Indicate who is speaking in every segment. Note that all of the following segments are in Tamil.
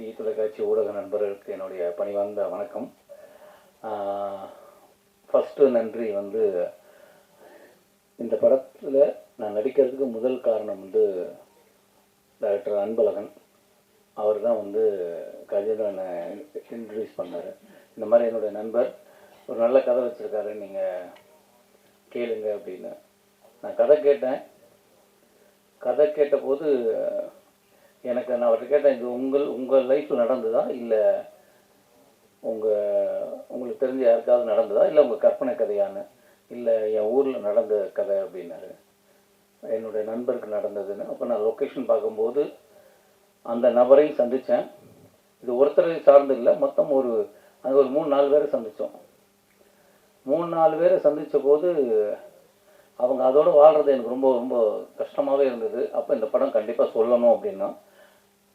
Speaker 1: இலக்கிய தொலைக்காட்சி ஊடக நண்பர்களுக்கு என்னுடைய பணிவார்ந்த வணக்கம். ஃபஸ்ட்டு நன்றி வந்து இந்த படத்தில் நான் நடிக்கிறதுக்கு முதல் காரணம் வந்து டைரக்டர் அன்பழகன். அவர் தான் வந்து கஜேந்திரனை இன்ட்ரடியூஸ் பண்ணார். இந்த மாதிரி என்னுடைய நண்பர் ஒரு நல்ல கதை வச்சுருக்காரு நீங்கள் கேளுங்க அப்படின்னு. நான் கதை கேட்டேன். கதை கேட்டபோது எனக்கு நான் அவர்கிட்ட கேட்டேன் இது உங்கள் உங்கள் லைஃப்பில் நடந்ததா? இல்லை உங்கள் உங்களுக்கு தெரிஞ்ச யாருக்காவது நடந்ததா? இல்லை உங்கள் கற்பனை கதையான்னு? இல்லை என் ஊரில் நடந்த கதை அப்படின்னாரு. என்னுடைய நண்பருக்கு நடந்ததுன்னு. அப்போ நான் லொக்கேஷன் பார்க்கும்போது அந்த நபரையும் சந்தித்தேன் இது ஒருத்தரை சார்ந்து இல்லை மொத்தம் ஒரு அது ஒரு மூணு நாலு பேரை சந்தித்தோம் மூணு நாலு பேரை சந்தித்த போது அவங்க அதோடு வாழ்கிறது எனக்கு ரொம்ப ரொம்ப கஷ்டமாகவே இருந்தது. அப்போ இந்த படம் கண்டிப்பாக சொல்லணும் அப்படின்னா.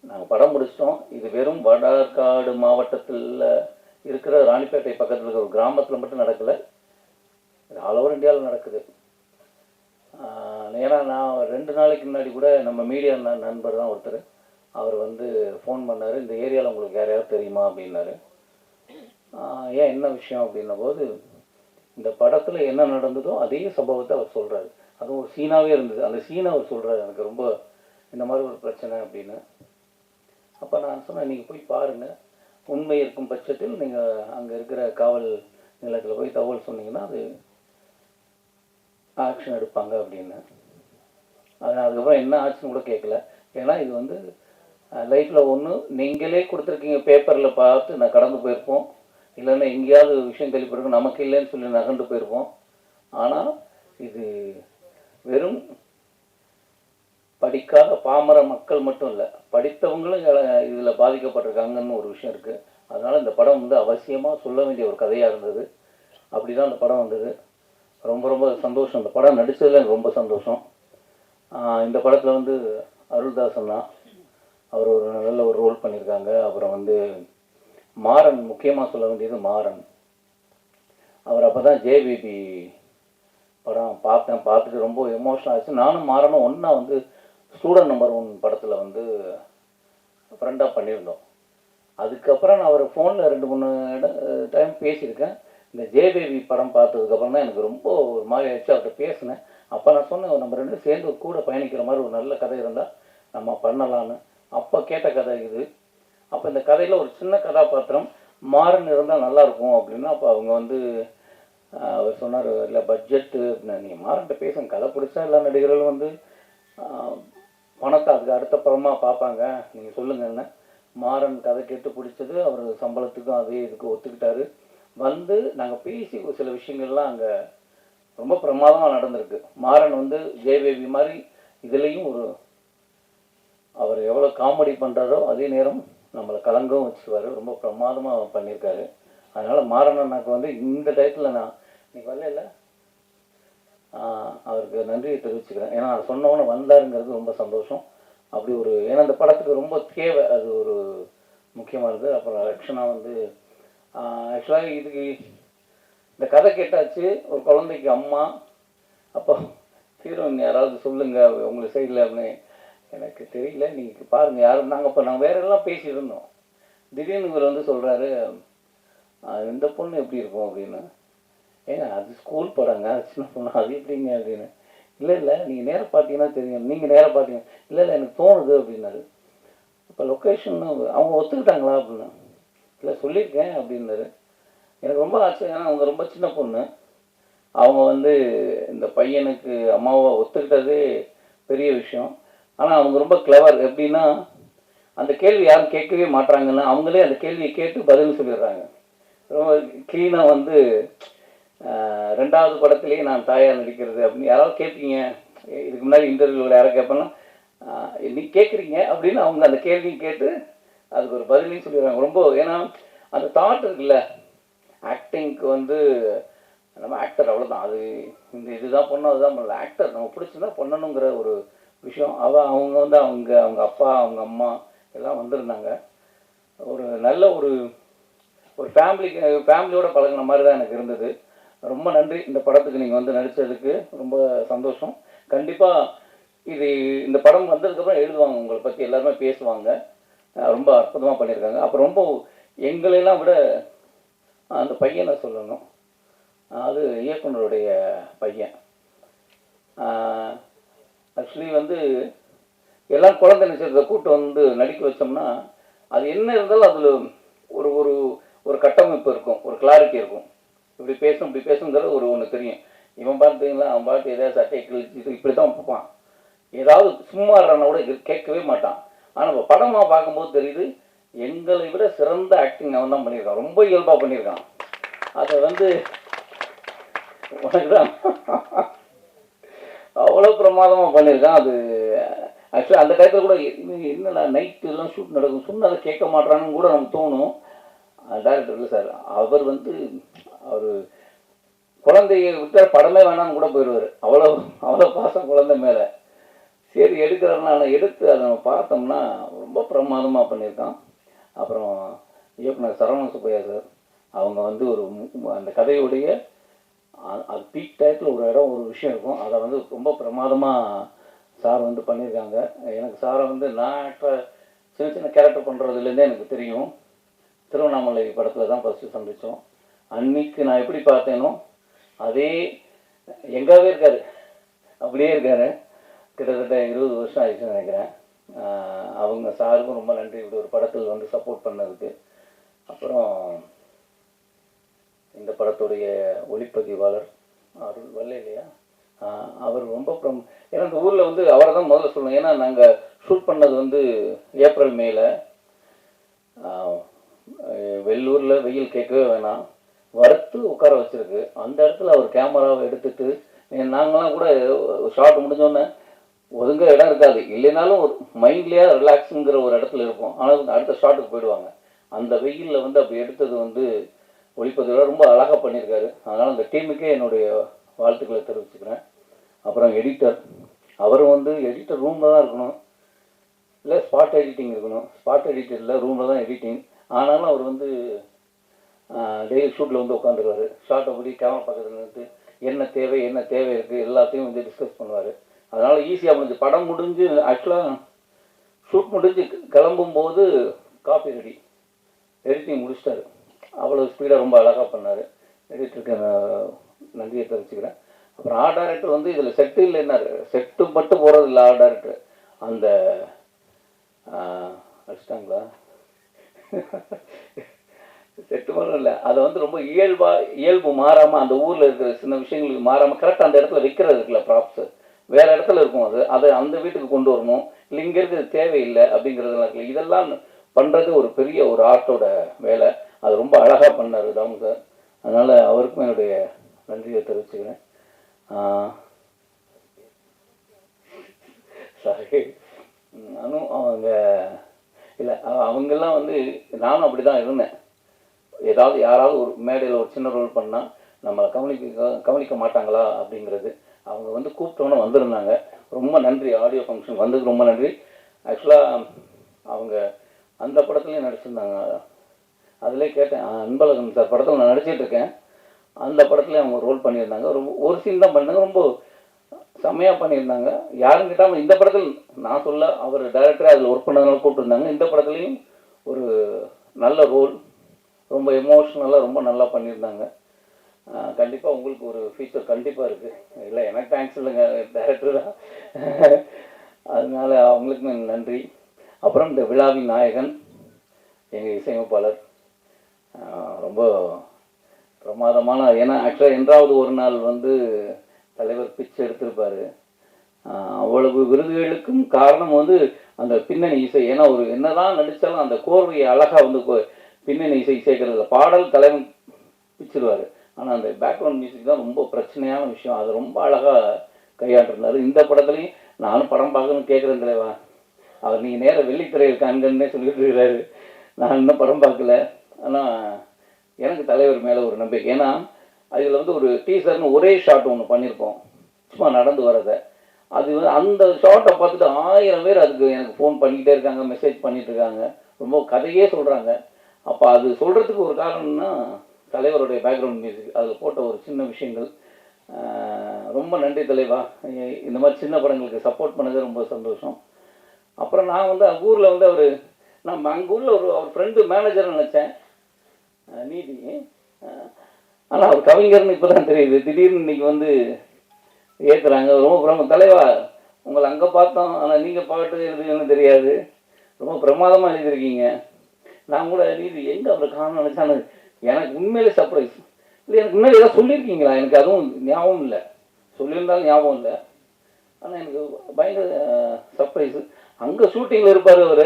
Speaker 1: நாங்கள் படம் முடிச்சிட்டோம். இது வெறும் வடகாடு மாவட்டத்தில் இருக்கிற ராணிப்பேட்டை பக்கத்தில் இருக்கிற ஒரு கிராமத்தில் மட்டும் நடக்கலை. இது ஆல் ஓவர் இந்தியாவில் நடக்குது. ஏன்னா நான் ரெண்டு நாளைக்கு முன்னாடி கூட நம்ம மீடியா நண்பர் தான் ஒருத்தர். அவர் வந்து ஃபோன் பண்ணார். இந்த ஏரியாவில் உங்களுக்கு யாரையாவது தெரியுமா அப்படின்னாரு. ஏன் என்ன விஷயம் அப்படின்ன போது இந்த படத்தில் என்ன நடந்ததோ அதே சம்பவத்தை அவர் சொல்கிறாரு அதுவும் ஒரு சீனாகவே இருந்தது. அந்த சீனை அவர் சொல்கிறாரு எனக்கு ரொம்ப இந்த மாதிரி ஒரு பிரச்சனை அப்படின்னு. அப்போ நான் சொன்னேன் நீங்கள் போய் பாருங்கள் உண்மை இருக்கும் பட்சத்தில் நீங்கள் அங்கே இருக்கிற காவல் நிலையத்தில் போய் தகவல் சொன்னீங்கன்னா அது ஆக்ஷன் எடுப்பாங்க அப்படின்னு. அது அதுக்கப்புறம் என்ன ஆச்சுன்னு கூட கேட்கல ஏன்னா இது வந்து லைஃப்பில் ஒன்று நீங்களே கொடுத்துருக்கீங்க பேப்பரில் பார்த்து நான் கடந்து போயிருப்போம். இல்லைன்னா எங்கேயாவது விஷயம் கேள்விப்பட்டிருக்கோம் நமக்கு இல்லைன்னு சொல்லி நகர்ந்து போயிருப்போம். ஆனால் இது வெறும் படிக்காத பாமர மக்கள் மட்டும் இல்லை படித்தவங்களும் இதில் பாதிக்கப்பட்டிருக்காங்கன்னு ஒரு விஷயம் இருக்குது அதனால் இந்த படம் வந்து அவசியமாக சொல்ல வேண்டிய ஒரு கதையாக இருந்தது. அப்படி தான் அந்த படம் வந்தது. ரொம்ப ரொம்ப சந்தோஷம். இந்த படம் நடித்ததில் எனக்கு ரொம்ப சந்தோஷம். இந்த படத்தில் வந்து அருள்தாசன் தான். அவர் ஒரு நல்ல ஒரு ரோல் பண்ணியிருக்காங்க. அப்புறம் வந்து மாறன் முக்கியமாக சொல்ல வேண்டியது மாறன். அவர் அப்போ தான் ஜேபிபி படம் பார்த்தேன். பார்த்துட்டு ரொம்ப எமோஷனல் ஆச்சு. நானும் மாறனும் ஒன்றா வந்து ஸ்டூடெண்ட் நம்பர் ஒன் படத்தில் வந்து ஃப்ரெண்டாக பண்ணியிருந்தோம். அதுக்கப்புறம் நான் அவர் ஃபோனில் ரெண்டு மூணு டைம் பேசியிருக்கேன். இந்த ஜேபேபி படம் பார்த்ததுக்கப்புறம் தான் எனக்கு ரொம்ப ஒரு மாதிரி ஆச்சு அவர்கிட்ட பேசினேன். அப்போ நான் சொன்னேன் நம்ம ரெண்டு சேர்ந்து ஒரு கூட பயணிக்கிற மாதிரி ஒரு நல்ல கதை இருந்தால் நம்ம பண்ணலான்னு அப்போ கேட்ட கதை இது. அப்போ இந்த கதையில் ஒரு சின்ன கதாபாத்திரம் மாறன் இருந்தால் நல்லாயிருக்கும் அப்படின்னா அப்போ அவங்க வந்து அவர் சொன்னார் இல்லை பட்ஜெட்டு நீ மாறன்ட்ட பேசுங்க. கதை பிடிச்சா எல்லா நடிகர்களும் வந்து பணத்தை அதுக்கு அடுத்த படமாக பார்ப்பாங்க. நீங்கள் சொல்லுங்கன்னு மாறன் கதை கேட்டு பிடிச்சது அவர் சம்பளத்துக்கும் அதே இதுக்கு ஒத்துக்கிட்டாரு. வந்து நாங்கள் பேசி ஒரு சில விஷயங்கள்லாம் அங்கே ரொம்ப பிரமாதமாக நடந்திருக்கு. மாறன் வந்து ஜெயவேவி மாதிரி இதுலேயும் ஒரு அவர் எவ்வளோ காமெடி பண்ணுறாரோ அதே நேரம் நம்மளை கலங்கவும் வச்சுருவாரு. ரொம்ப பிரமாதமாக பண்ணியிருக்காரு. அதனால் மாறனண்ணாக்கு வந்து இந்த டயத்தில் நான் இன்னைக்கு வரல இல்லை? அவருக்கு நன்றியை தெரிவிச்சுக்கிறேன். ஏன்னா அதை சொன்னவொன்னே வந்தாருங்கிறது ரொம்ப சந்தோஷம். அப்படி ஒரு ஏன்னா அந்த படத்துக்கு ரொம்ப தேவை. அது ஒரு முக்கியமானது அப்புறம் ரக்ஷனா வந்து ஆக்சுவலாக இதுக்கு இந்த கதை கேட்டாச்சு. ஒரு குழந்தைக்கு அம்மா. அப்போ ஹீரோயின் யாராவது சொல்லுங்க உங்களை சைடில் அப்படின்னு. எனக்கு தெரியல. நீங்கள் பாருங்கள் யாரும் நாங்கள் இப்போ நாங்கள் வேற எல்லாம் பேசியிருந்தோம். திடீர்னு இவர் வந்து சொல்கிறாரு இந்த பொண்ணு எப்படி இருக்கும்? அப்படின்னு. ஏன் அது ஸ்கூல் போகிறாங்க அது சின்ன பொண்ணு? அது எப்படிங்க அப்படின்னு. இல்லை இல்லை நீங்கள் நேராக பார்த்தீங்கன்னா தெரியும். நீங்கள் நேராக பார்த்தீங்க இல்லை இல்லை எனக்கு தோணுது அப்படின்னாரு. இப்போ லொக்கேஷன் அவங்க ஒத்துக்கிட்டாங்களா அப்படின்னு. இல்லை சொல்லியிருக்கேன் அப்படின்னாரு. எனக்கு ரொம்ப ஆச்சரியம். ஏன்னா அவங்க ரொம்ப சின்ன பொண்ணு. அவங்க வந்து இந்த பையனுக்கு அம்மாவை ஒத்துக்கிட்டதே பெரிய விஷயம். ஆனால் அவங்க ரொம்ப கிளவர் எப்படின்னா அந்த கேள்வி யாரும் கேட்கவே மாட்டாங்கன்னு அவங்களே அந்த கேள்வியை கேட்டு பதில் சொல்லிடுறாங்க. ரொம்ப க்ளீனாக வந்து ரெண்டாவது படத்திலேயே நான் தாயார் நடிக்கிறது அப்படின்னு யாராவது கேட்பீங்க? இதுக்கு முன்னாடி இன்டர்வியூவில் யாராவது கேட்பேன்னா நீ கேட்குறீங்க அப்படின்னு அவங்க அந்த கேள்வியும் கேட்டு அதுக்கு ஒரு பதிலையும் சொல்லிடுறாங்க ரொம்ப ஏன்னா அந்த தாட் இருக்குல்ல ஆக்டிங்க்கு வந்து நம்ம ஆக்டர் அவ்வளோதான் அது இந்த இதுதான் பண்ணோம் அதுதான் பண்ணல ஆக்டர் நம்ம பிடிச்சிருந்தா பண்ணணுங்கிற ஒரு விஷயம். அவ அவங்க வந்து அவங்க அவங்க அப்பா அவங்க அம்மா எல்லாம் வந்திருந்தாங்க. ஒரு நல்ல ஒரு ஒரு ஃபேமிலிக்கு ஃபேமிலியோட பழகுன மாதிரி தான் எனக்கு இருந்தது. ரொம்ப நன்றி இந்த படத்துக்கு நீங்கள் வந்து நடித்ததுக்கு ரொம்ப சந்தோஷம். கண்டிப்பாக இது இந்த படம் வந்ததுக்கப்புறம் எழுதுவாங்க உங்களை பற்றி எல்லாருமே பேசுவாங்க. ரொம்ப அற்புதமாக பண்ணியிருக்காங்க அப்புறம் ரொம்ப எங்களையெல்லாம் விட அந்த பையனை சொல்லணும். அது இயக்குனருடைய பையன். ஆக்சுவலி வந்து எல்லாம் குழந்தை நிச்சயத்தை கூட்டு வந்து நடிக்க வச்சோம்னா அது என்ன இருந்தாலும் அதில் ஒரு ஒரு ஒரு கட்டமைப்பு இருக்கும். ஒரு கிளாரிட்டி இருக்கும். இப்படி பேசும் இப்படி பேசுங்கிறது ஒரு ஒன்று தெரியும். இவன் பார்த்தீங்களா அவன் பார்த்து ஏதாவது சட்டை கிழிச்சு இப்படி தான் பார்ப்பான். ஏதாவது சும்மா இருக்கிறனா கூட கேட்கவே மாட்டான். ஆனால் இப்போ படமாக பார்க்கும்போது தெரியுது எங்களை விட சிறந்த ஆக்டிங் அவன் தான் பண்ணியிருக்கான். ரொம்ப இயல்பாக பண்ணியிருக்கான். அதை வந்து உனக்குதான். அவ்வளோ பிரமாதமாக பண்ணியிருக்கான். அது ஆக்சுவலாக அந்த டயத்தில் கூட என்ன என்னடா நைட்டு எல்லாம் ஷூட் நடக்கும்? சொன்னதை கேட்க மாட்டான்னு கூட நமக்கு தோணும். டேரக்டர் இல்லை சார் அவர் வந்து அவர் குழந்தைய விட்டா படமே வேணாம்னு கூட போயிடுவார். அவ்வளோ அவ்வளோ பாசம் குழந்தை மேலே. சரி எடுக்கிறனால எடுத்து அதை நம்ம பார்த்தோம்னா ரொம்ப பிரமாதமாக பண்ணியிருக்கான். அப்புறம் இயக்குனர் சரவண சுப்பையா சார் அவங்க வந்து ஒரு அந்த கதையுடைய அது பீக் டயத்தில் ஒரு இடம் ஒரு விஷயம் இருக்கும். அதை வந்து ரொம்ப பிரமாதமாக சார் வந்து பண்ணியிருக்காங்க. எனக்கு சாரை வந்து நான் ஆக்டர் சின்ன சின்ன கேரக்டர் பண்ணுறதுலேருந்தே எனக்கு தெரியும். திருவண்ணாமலை படத்தில் தான் ஃபஸ்ட்டு சந்தித்தோம் அன்னைக்கு நான் எப்படி பார்த்தேனோ அதே எங்காவே இருக்காரு. அப்படியே இருக்காரு. கிட்டத்தட்ட இருபது வருஷம் ஆயிடுச்சுன்னு நினைக்கிறேன். அவங்க சாருக்கும் ரொம்ப நன்றி. இப்படி ஒரு படத்தில் வந்து சப்போர்ட் பண்ணதுக்கு. அப்புறம் இந்த படத்துடைய ஒளிப்பதிவாளர் அருள் வல்ல இல்லையா? அவர் ரொம்ப ப்ரம் ஏன்னா இந்த ஊரில் வந்து அவரை தான் முதல்ல சொல்லணும். ஏன்னா நாங்கள் ஷூட் பண்ணது வந்து ஏப்ரல் மேல. வெள்ளூரில் வெயில் கேட்கவே வேணாம். வறுத்து உட்கார வச்சிருக்கு. அந்த இடத்துல அவர் கேமராவை எடுத்துட்டு நாங்களாம் கூட ஷார்ட் முடிஞ்சோன்னே ஒதுங்க இடம் இருக்காது. இல்லைனாலும் ஒரு மைண்ட்லேயே ரிலாக்ஸுங்கிற ஒரு இடத்துல இருப்போம். ஆனால் அடுத்த ஷாட்டுக்கு போயிடுவாங்க. அந்த வெயிலில் வந்து அப்படி எடுத்தது வந்து ஒளிப்பதிவில் ரொம்ப அழகாக பண்ணியிருக்காரு. அதனால் அந்த டீமுக்கே என்னுடைய வாழ்த்துக்களை தெரிவிச்சுக்கிறேன். அப்புறம் எடிட்டர் அவரும் வந்து எடிட்டர் ரூமில் தான் இருக்கணும். இல்லை ஸ்பாட் எடிட்டிங் இருக்கணும். ஸ்பாட் எடிட்டரில் ரூமில் தான் எடிட்டிங் ஆனாலும் அவர் வந்து டெய்லி ஷூட்டில் வந்து உட்காந்துருவாரு ஷார்ட்டை அப்படி கேமரா பக்கத்தில் நின்று என்ன தேவை என்ன தேவை இருக்குது எல்லாத்தையும் வந்து டிஸ்கஸ் பண்ணுவார். அதனால் ஈஸியாக முடிஞ்சு படம் முடிஞ்சு ஆக்சுவலாக ஷூட் முடிஞ்சு கிளம்பும்போது காப்பி ரெடி எடிட்டிங் முடிச்சிட்டாரு. அவ்வளோ ஸ்பீடாக ரொம்ப அழகாக பண்ணார். எடிட்டருக்கு நன்றியை தெரிவிச்சுக்கிறேன். அப்புறம் ஆர்ட் டேரக்டர் வந்து இதில் செட்டு இல்லைன்னாரு செட்டு மட்டும் போகிறது இல்லை ஆர்ட் டேரக்டர் அந்த அடிச்சிட்டாங்களா? செட்டு மட்டும் இல்லை. அதை வந்து ரொம்ப இயல்பா இயல்பு மாறாமல் அந்த ஊரில் இருக்கிற சின்ன விஷயங்களுக்கு மாறாமல் கரெக்டாக அந்த இடத்துல விற்கிறது இருக்குல்ல ப்ராப்ஸு வேறு இடத்துல இருக்கும் அது. அதை அந்த வீட்டுக்கு கொண்டு வரணும். இல்லை இங்கே இருக்கிறது தேவையில்லை அப்படிங்கிறதுலாம் இருக்குல்ல. இதெல்லாம் பண்ணுறது ஒரு பெரிய ஒரு ஆர்ட்டோட வேலை. அது ரொம்ப அழகாக பண்ணார் தாமு சார். அதனால் அவருக்கும் என்னுடைய நன்றியை தெரிவிச்சுக்கிறேன். சாரி நானும் அவங்க இல்லை அவங்கெல்லாம் வந்து நானும் அப்படி தான் இருந்தேன். ஏதாவது யாராவது ஒரு மேடையில் ஒரு சின்ன ரோல் பண்ணால் நம்மளை கவனிக்க கவனிக்க மாட்டாங்களா அப்படிங்கிறது. அவங்க வந்து கூப்பிட்டோன்னே வந்திருந்தாங்க. ரொம்ப நன்றி ஆடியோ ஃபங்க்ஷன் வந்ததுக்கு ரொம்ப நன்றி. ஆக்சுவலாக அவங்க அந்த படத்துலேயும் நடிச்சிருந்தாங்க. அதிலே கேட்டேன் அன்பழகன் சார் படத்தில் நான் நடிச்சிட்ருக்கேன் அந்த படத்துல அவங்க ரோல் பண்ணியிருந்தாங்க. ரொம்ப ஒரு சீன் தான் பண்ணாங்க ரொம்ப செம்மையாக பண்ணியிருந்தாங்க. யாரும் கேட்டாமல் இந்த படத்தில் நான் சொல்ல அவர் டைரக்டரே அதில் ஒர்க் பண்ணதுனால கூப்பிட்டுருந்தாங்க. இந்த படத்துலையும் ஒரு நல்ல ரோல் ரொம்ப எமோஷ்னலாக ரொம்ப நல்லா பண்ணியிருந்தாங்க. கண்டிப்பாக உங்களுக்கு ஒரு ஃபியூச்சர் கண்டிப்பாக இருக்குது இல்லை எனக்கு தேங்க்ஸ் இல்லைங்க டேரக்டராக தான் அதனால அவங்களுக்கும் நன்றி. அப்புறம் இந்த விழாவின் நாயகன் எங்கள் இசையமைப்பாளர். ரொம்ப பிரமாதமான ஏன்னா ஆக்சுவலாக என்றாவது ஒரு நாள் வந்து தலைவர் பிச்சு எடுத்திருப்பாரு. அவ்வளவு விருதுகளுக்கும் காரணம் வந்து அந்த பின்னணி இசை. ஏன்னா ஒரு என்னதான் நடித்தாலும் அந்த கோர்வையை அழகாக வந்து பின்னணி இசை சேர்க்கறது பாடல் தலைவன் பிச்சிருவார் ஆனால் அந்த பேக்ரவுண்ட் மியூசிக் தான் ரொம்ப பிரச்சனையான விஷயம். அது ரொம்ப அழகாக கையாண்டிருந்தார். இந்த படத்துலையும் நானும் படம் பார்க்கணும்னு கேட்குறேன் தலைவா. அவர் நீங்கள் நேராக வெள்ளித்திரையில் காண்கன்னே சொல்லிட்டு இருக்கிறாரு. நான் இன்னும் படம் பார்க்கல. ஆனால் எனக்கு தலைவர் மேலே ஒரு நம்பிக்கை. ஏன்னா அதில் வந்து ஒரு டீசர்னு ஒரே ஷாட் ஒன்று பண்ணியிருப்போம். சும்மா நடந்து வரதை அது வந்து அந்த ஷார்ட்டை பார்த்துட்டு ஆயிரம் பேர் அதுக்கு எனக்கு ஃபோன் பண்ணிக்கிட்டே இருக்காங்க மெசேஜ் பண்ணிகிட்டு இருக்காங்க. ரொம்ப கதையே சொல்கிறாங்க அப்போ அது சொல்கிறதுக்கு ஒரு காரணம்னா தலைவருடைய பேக்ரவுண்ட் மியூசிக் அதில் போட்ட ஒரு சின்ன விஷயங்கள். ரொம்ப நன்றி தலைவா. இந்த மாதிரி சின்ன படங்களுக்கு சப்போர்ட் பண்ணது ரொம்ப சந்தோஷம். அப்புறம் நான் வந்து ஊரில் வந்து அவர் நான் அங்கே உள்ள ஒரு அவர் ஃப்ரெண்டு மேனேஜர் நினச்சேன். நீதி. ஆனால் அவர் கவிஞர்னு இப்போ தான் தெரியுது. திடீர்னு இன்னைக்கு வந்து ஏற்றுறாங்க ரொம்ப பிரம தலைவா உங்களை அங்கே பார்த்தோம். ஆனால் நீங்கள் பாட்டு எழுதுன்னு தெரியாது. ரொம்ப பிரமாதமாக எழுதியிருக்கீங்க. நான் கூட நீதி எங்கே அவரை காண நினச்சானு? எனக்கு உண்மையிலே சர்ப்ரைஸ் இல்லை எனக்கு முன்னாடி ஏதாவது சொல்லியிருக்கீங்களா? எனக்கு அதுவும் ஞாபகம் இல்லை. சொல்லியிருந்தாலும் ஞாபகம் இல்லை. ஆனால் எனக்கு பயங்கர சர்ப்ரைஸு அங்கே ஷூட்டிங்கில் இருப்பார் அவர்.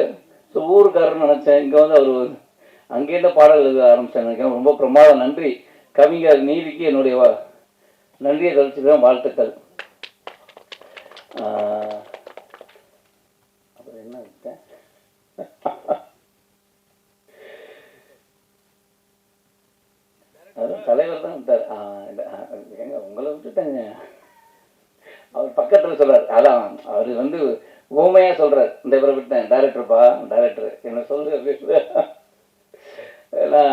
Speaker 1: ஸோ ஊருக்காரர்னு நினச்சேன். இங்கே வந்து அவர் அங்கேருந்து பாடல் எழுத ஆரம்பித்தேன் நினைக்கிறேன். ரொம்ப பிரமாதம் நன்றி. கவிஞர் நீதிக்கு என்னுடைய வா- நன்றியை கழிச்சுக்கிறேன் வாழ்த்துக்கள் ஆஹ், அப்புறம் என்ன விட்டேன் அதான் தலைவர் தான் விட்டார் ஆ, இல்ல, ஆ, ஏங்க உங்களை விட்டுட்டேங்க அவர் பக்கத்தில் சொல்கிறார் அதான் அவர் வந்து ஊமையாக சொல்கிறார் இந்த இவரை விட்டேன் டைரக்டர்ப்பா டைரக்டர் என்ன சொல்லு அப்படின்னு ஏன்னா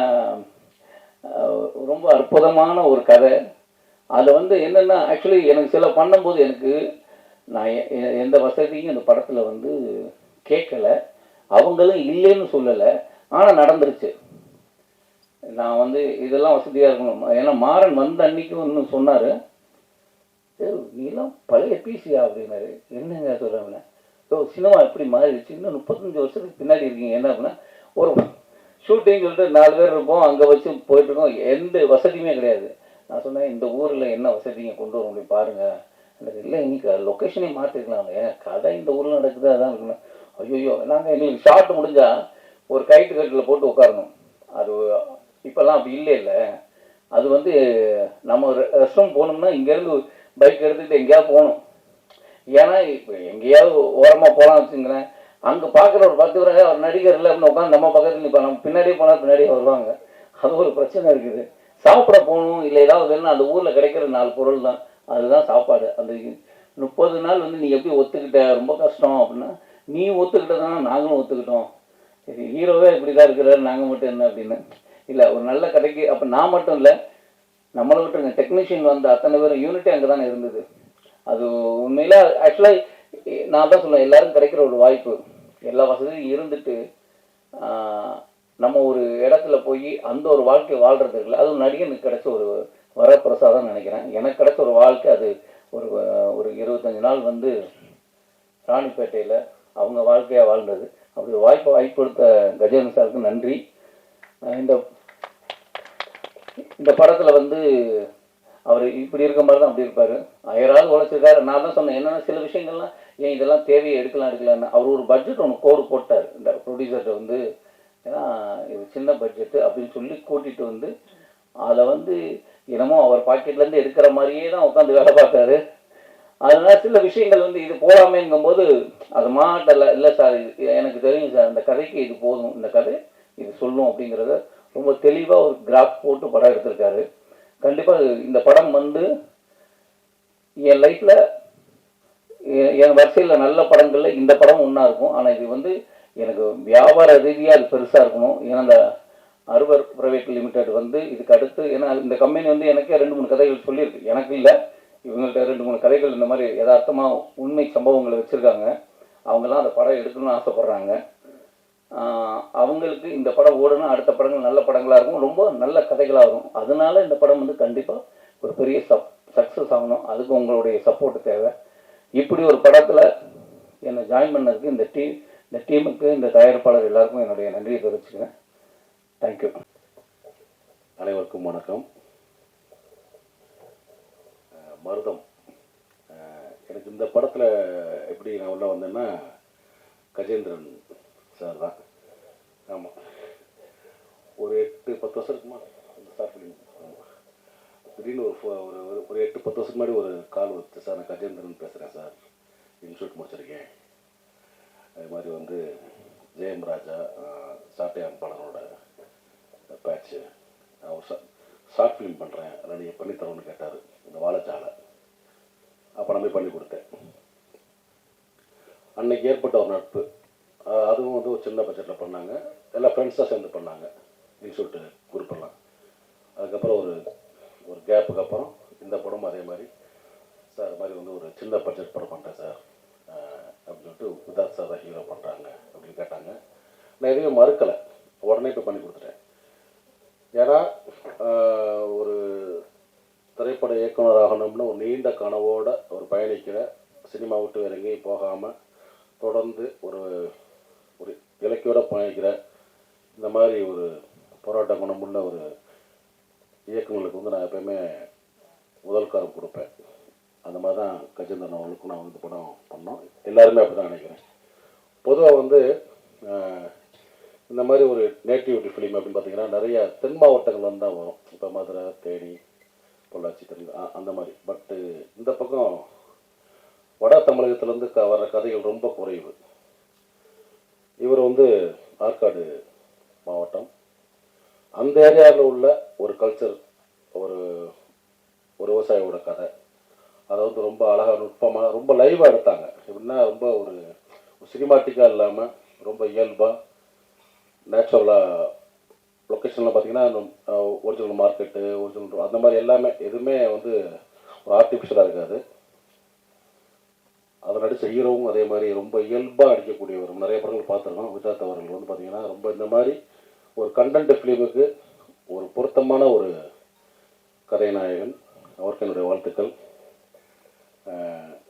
Speaker 1: ரொம்ப அற்புதமான ஒரு கதை. அதில் வந்து என்னென்னா ஆக்சுவலி எனக்கு சில பண்ணும்போது எனக்கு நான் எ- எந்த வசதியும் இந்த படத்தில் வந்து கேட்கல. அவங்களும் இல்லைன்னு சொல்லலை. ஆனால் நடந்துருச்சு. நான் வந்து இதெல்லாம் வசதியாக இருக்கணும். ஏன்னா மாறன் வந்த அன்னைக்கும் இன்னும் சொன்னார். ஏய் நீலாம் பழைய பிசியா அப்படின்னாரு என்னங்க சொல்கிறேன் ஓ சினிமா எப்படி மாறிடுச்சு. இன்னும் முப்பத்தஞ்சு வருஷத்துக்கு பின்னாடி இருக்கீங்க. என்ன அப்படின்னா ஒரு ஷூட்டிங் சொல்லிட்டு நாலு பேர் இருப்போம். அங்கே வச்சு போயிட்டு இருக்கோம். எந்த வசதியுமே கிடையாது. நான் சொன்னேன் இந்த ஊரில் என்ன வசதிங்க கொண்டு வர முடியும் பாருங்க. எனக்கு இல்லை இன்னைக்கு லொக்கேஷனே மாற்றிருக்கலாம் ஏன் கதை இந்த ஊரில் நடக்குது? அதான் இருக்கணும் ஐயோ நாங்கள் எங்களுக்கு ஷார்ட் முடிஞ்சா ஒரு கைட்டு கட்டில் போட்டு உட்காரணும். அது இப்போல்லாம் அப்படி இல்லை இல்லை அது வந்து நம்ம ரெஸ்ட் ரூம் போனோம்னா இங்கேருந்து பைக் எடுத்துக்கிட்டு எங்கேயாவது போகணும். ஏன்னா இப்போ எங்கேயாவது ஓரமாக போகலாம் வச்சுங்களேன் அங்கே பார்க்குற ஒரு பத்து பேராக அவர் நடிகர் இல்லை அப்படின்னு உட்காந்து நம்ம பக்கத்தில் இப்போ நம்ம பின்னாடியே போனால் பின்னாடியே வருவாங்க. அது ஒரு பிரச்சனை இருக்குது. சாப்பிட போகணும் இல்லை ஏதாவது வேணும் அந்த ஊரில் கிடைக்கிற நாலு பொருள் தான். அதுதான் சாப்பாடு. அந்த முப்பது நாள் வந்து நீ எப்படி ஒத்துக்கிட்ட? ரொம்ப கஷ்டம் அப்படின்னா நீ ஒத்துக்கிட்டதுனா நாங்களும் ஒத்துக்கிட்டோம். ஹீரோவே இப்படி தான் இருக்கிறாரு. நாங்கள் மட்டும் என்ன அப்படின்னு. இல்லை ஒரு நல்ல கடைக்கு அப்போ நான் மட்டும் இல்லை நம்மளை விட்டுருங்க டெக்னீஷியன் வந்த அத்தனை பேரும் யூனிட்டே அங்கே தானே இருந்தது. அது உண்மையில ஆக்சுவலாக நான் தான் சொல்லுவேன் எல்லாரும் கிடைக்கிற ஒரு வாய்ப்பு. எல்லா வசதியும் இருந்துட்டு நம்ம ஒரு இடத்துல போய் அந்த ஒரு வாழ்க்கை வாழ்றது இல்லை அது நடிகனுக்கு கிடைச்ச ஒரு வரப்பிரசாதம் நினைக்கிறேன். எனக்கு கிடைச்ச ஒரு வாழ்க்கை அது ஒரு ஒரு இருபத்தஞ்சு நாள் வந்து ராணிப்பேட்டையில் அவங்க வாழ்க்கையாக வாழ்ந்தது. அப்படி ஒரு வாய்ப்பை வாய்ப்பு கொடுத்த கஜேந்திர சாருக்கு நன்றி. இந்த இந்த படத்தில் வந்து அவர் இப்படி இருக்க மாதிரி தான் அப்படி இருப்பார். ஆயிரம் உழைச்சிருக்காரு. நான் தான் சொன்னேன் என்னென்ன சில விஷயங்கள்லாம் ஏன் இதெல்லாம் தேவையை எடுக்கலாம் எடுக்கலாம்னு அவர் ஒரு பட்ஜெட் ஒன்று கோடு போட்டார். இந்த ப்ரொடியூசர்கிட்ட வந்து ஏன்னா இது சின்ன பட்ஜெட்டு அப்படின்னு சொல்லி கூட்டிகிட்டு வந்து அதை வந்து என்னமோ அவர் பாக்கெட்லேருந்து எடுக்கிற மாதிரியே தான் உட்காந்து வேலை பார்த்தாரு. அதனால சில விஷயங்கள் வந்து இது போடாமேங்கும்போது அது மாட்டல இல்லை சார் இது எனக்கு தெரியும் சார் இந்த கதைக்கு இது போதும். இந்த கதை இது சொல்லும் அப்படிங்கிறத ரொம்ப தெளிவாக ஒரு கிராஃப் போட்டு படம் எடுத்திருக்காரு. கண்டிப்பாக இந்த படம் வந்து என் லைஃப்பில் என் வரிசையில் நல்ல படங்களில் இந்த படம் ஒன்றா இருக்கும். ஆனால் இது வந்து எனக்கு வியாபார ரீதியாக அது பெருசாக இருக்கணும். ஏன்னா அந்த அறுவர் பிரைவேட் லிமிடெட் வந்து இதுக்கு அடுத்து ஏன்னா இந்த கம்பெனி வந்து எனக்கே ரெண்டு மூணு கதைகள் சொல்லியிருக்கு. எனக்கு இல்லை. இவங்கள்ட்ட ரெண்டு மூணு கதைகள் இந்த மாதிரி யதார்த்தமாக உண்மை சம்பவங்களை வச்சுருக்காங்க. அவங்கெல்லாம் அந்த படம் எடுக்கணும்னு ஆசைப்பட்றாங்க. அவங்களுக்கு இந்த படம் ஓடணும் அடுத்த படங்கள் நல்ல படங்களாக இருக்கும். ரொம்ப நல்ல கதைகளாக இருக்கும். அதனால இந்த படம் வந்து கண்டிப்பாக ஒரு பெரிய சப் சக்ஸஸ் ஆகணும். அதுக்கு உங்களுடைய சப்போர்ட் தேவை. இப்படி ஒரு படத்தில் என்னை ஜாயின் பண்ணதுக்கு இந்த டீம் இந்த டீமுக்கு இந்த தயாரிப்பாளர் எல்லாருக்கும் என்னுடைய நன்றியை தெரிவிச்சுக்கிறேன். தேங்க்யூ
Speaker 2: அனைவருக்கும் வணக்கம். மருதம். எனக்கு இந்த படத்தில் எப்படி நான் உள்ள வந்தேன்னா கஜேந்திரன் சார் தான் ஆமாம் ஒரு எட்டு பத்து வருஷம் இருக்குமா அந்த சார் ஃபிலிம் ஆமாம் திடீர்னு ஒரு ஃபோ- ஒரு ஒரு- எட்டு பத்து வருஷம் முன்னாடி ஒரு கால் வந்துச்சு சார். நான் கஜேந்திரன் பேசுகிறேன் சார். இன்ஸ்டியூட் முடிச்சிருக்கேன். அது மாதிரி வந்து ஜெயம் ராஜா அஹ் சாட்டையான் படனோட அவர் நான் ஒரு ஷார்ட் ஃபிலிம் பண்ணுறேன் அதை நீங்கள் பண்ணித்தரோன்னு கேட்டார். இந்த வாழைச்சாலை அப்போ நான் போய் பண்ணி கொடுத்தேன். அன்னைக்கு ஏற்பட்ட ஒரு நட்பு. அதுவும் வந்து ஒரு சின்ன பட்ஜெட்டில் பண்ணாங்க. எல்லாம் ஃப்ரெண்ட்ஸாக சேர்ந்து பண்ணாங்க. இன்ஸ்டியூட்டு குரூப் அதுக்கப்புறம் ஒரு ஒரு கேப்புக்கு அப்புறம் இந்த படம் அதே மாதிரி. சார் மாதிரி வந்து ஒரு சின்ன பட்ஜெட் படம் பண்ணுறேன் சார். அப்படின்னு சொல்லிட்டு உதாத் சார் தான் ஹீரோ பண்ணுறாங்க அப்படின்னு கேட்டாங்க. நான் எதையும் மறுக்கலை. உடனே இப்போ பண்ணி கொடுத்துட்டேன். ஏன்னா ஒரு திரைப்பட இயக்குனர் ஆகணும்னு ஒரு நீண்ட கனவோடு ஒரு பயணிக்கிற சினிமா விட்டு வேற எங்கேயும் போகாமல் தொடர்ந்து ஒரு ஒரு இலக்கியோட பயணிக்கிற இந்த மாதிரி ஒரு போராட்ட குணமுள்ள ஒரு இயக்கங்களுக்கு வந்து நான் எப்பயுமே முதல்காரம் கொடுப்பேன். அந்த மாதிரி தான் கஜேந்திரன் அவர்களுக்கும் நான் வந்து படம் பண்ணோம். எல்லாருமே அப்படி தான் நினைக்கிறேன். பொதுவாக வந்து இந்த மாதிரி ஒரு நேட்டிவிட்டி ஃபிலிம் அப்படின்னு பார்த்தீங்கன்னா நிறைய தென் மாவட்டங்கள் வந்து தான் வரும். இப்போ மதுரை தேனி பொள்ளாச்சி தெரிஞ்சு அந்த மாதிரி. பட்டு இந்த பக்கம் வட தமிழகத்துலேருந்து க வர்ற கதைகள் ரொம்ப குறைவு. இவர் வந்து ஆற்காடு மாவட்டம். அந்த ஏரியாவில் உள்ள ஒரு கல்ச்சர் ஒரு ஒரு விவசாயியோட கதை. அதை வந்து ரொம்ப அழகாக நுட்பமாக ரொம்ப லைவாக எடுத்தாங்க. எப்படின்னா ரொம்ப ஒரு சினிமாட்டிக்காக இல்லாமல் ரொம்ப இயல்பாக நேச்சுரலாக லொக்கேஷன்லாம் பார்த்தீங்கன்னா ஒரிஜினல் மார்க்கெட்டு ஒரிஜினல் அந்த மாதிரி எல்லாமே எதுவுமே வந்து ஒரு ஆர்டிஃபிஷியலாக இருக்காது. அதை நடித்த ஹீரோவும் அதே மாதிரி ரொம்ப இயல்பாக நடிக்கக்கூடியவர் நிறைய படங்கள் பார்த்துருக்கோம். விஜாத் அவர்கள் வந்து பார்த்தீங்கன்னா ரொம்ப இந்த மாதிரி ஒரு கண்டென்ட் ஃபிலிமுக்கு ஒரு பொருத்தமான ஒரு கதைநாயகன் அவருக்கு என்னுடைய வாழ்த்துக்கள்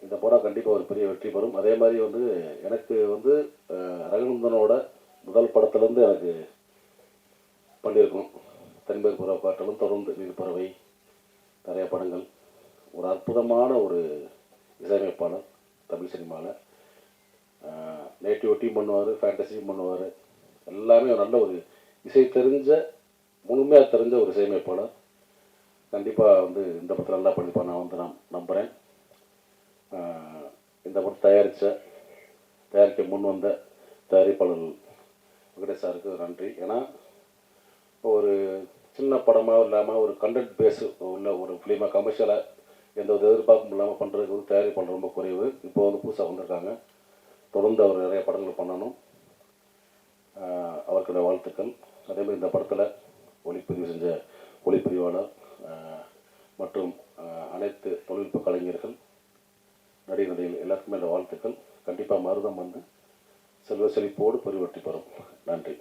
Speaker 2: இந்த படம் கண்டிப்பாக ஒரு பெரிய வெற்றி பெறும். அதே மாதிரி வந்து எனக்கு வந்து ரகுநந்தனோட முதல் படத்துலேருந்து எனக்கு பண்ணியிருக்கோம் தென்பேர் புறா பாட்டலும் தொடர்ந்து நீர்ப்பறவை நிறைய படங்கள். ஒரு அற்புதமான ஒரு இசையமைப்பாளர். தமிழ் சினிமாவில் நேட்டிவிட்டியும் பண்ணுவார் ஃபேண்டசியும் பண்ணுவார். எல்லாமே ஒரு நல்ல ஒரு இசை தெரிஞ்ச முழுமையாக தெரிஞ்ச ஒரு இசையமைப்பாளர். கண்டிப்பாக வந்து இந்த படத்தில் நல்லா பண்ணிப்பா நான் வந்து நான் நம்புகிறேன் இந்த படம் தயாரித்த தயாரிக்க முன் வந்த தயாரிப்பாளர் வெங்கடேஷ் சாருக்கு நன்றி. ஏன்னா ஒரு சின்ன படமாக இல்லாமல் ஒரு கண்டென்ட் பேஸு உள்ள ஒரு ஃபிலிமாக கமர்ஷியலாக எந்த ஒரு எதிர்பார்ப்பும் இல்லாமல் பண்ணுறதுக்கு வந்து பண்ணுற ரொம்ப குறைவு. இப்போ வந்து புதுசாக வந்திருக்காங்க. தொடர்ந்து அவர் நிறைய படங்கள் பண்ணணும். ஆஹ் வாழ்த்துக்கள். அதேமாதிரி இந்த படத்தில் ஒளிப்பதிவு செஞ்ச ஒளிப்பதிவாளர் மற்றும் அனைத்து தொழில்நுட்ப கலைஞர்கள் நடிகர் நடிகைகள் எல்லாருக்குமே இந்த வாழ்த்துக்கள். கண்டிப்பாக மருதம் வந்து செல்வ செழிப்போடு பெருவெற்றி பெறும். நன்றி.